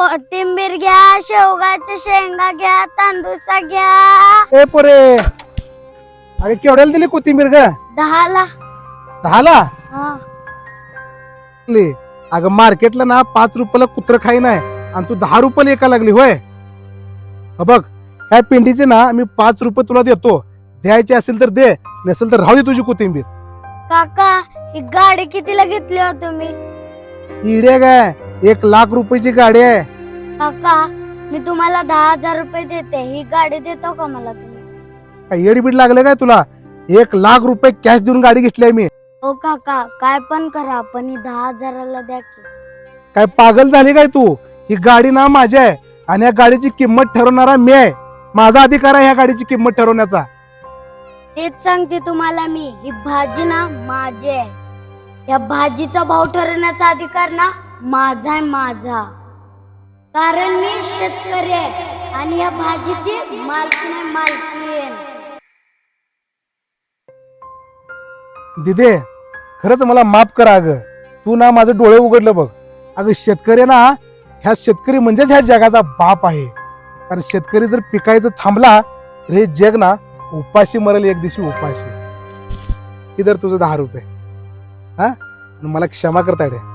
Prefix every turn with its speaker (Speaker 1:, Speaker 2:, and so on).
Speaker 1: कोथिंबीर घ्या शेवगाच्या शेंगा घ्या तांदूसा घ्या.
Speaker 2: ए पोरे अरे केवढ्याला दिली कोथिंबीर ग?
Speaker 1: दहाला.
Speaker 2: दहाला?
Speaker 1: हा.
Speaker 2: ले. अगं मार्केटला ना पाच रुपयाला कुत्र खाई नाही आणि तू दहा रुपयाला एका लागली होय? ह बघ ह्या पिंडीचे ना मी पाच रुपये तुला देतो. द्यायचे असेल तर दे नसेल तर राहू दे तुझी कोथिंबीर.
Speaker 1: काका ही गाडी कितीला घेतली हो तुम्ही?
Speaker 2: इडे काय एक लाख रुपयाची गाडी आहे.
Speaker 1: काका मी तुम्हाला दहा हजार रुपये देते. ही गाडी देतो का मला तुम्ही?
Speaker 2: काय येडबीड लागलं काय तुला? एक लाख रुपये कॅश देऊन गाडी घेतली आहे मी.
Speaker 1: ओ काका काय पण करा पण ही दहा हजाराला द्या की.
Speaker 2: काय पागल झाली काय तू? ही गाडी ना माझी आहे आणि या गाडीची किंमत ठरवणारा मी आहे. माझा अधिकार आहे ह्या गाडीची किंमत ठरवण्याचा.
Speaker 1: तेच सांगते तुम्हाला मी. ही भाजी ना माझी आहे. या भाजीचा भाव ठरवण्याचा अधिकार ना माझा माझा. कारण मी शेतकरी आहे आणि या भाजीची मालकी आहे.
Speaker 2: दिदे खरंच मला माफ करा अगं. तू ना माझं डोळे उघडलं बघ. अगं शेतकरी ना ह्या शेतकरी म्हणजेच ह्या जगाचा बाप आहे. कारण शेतकरी जर पिकायचं थांबला तर हे जग ना उपाशी मरेल एक दिवशी उपाशी. इधर तुझं दहा रुपये. हा? मला क्षमा करता येते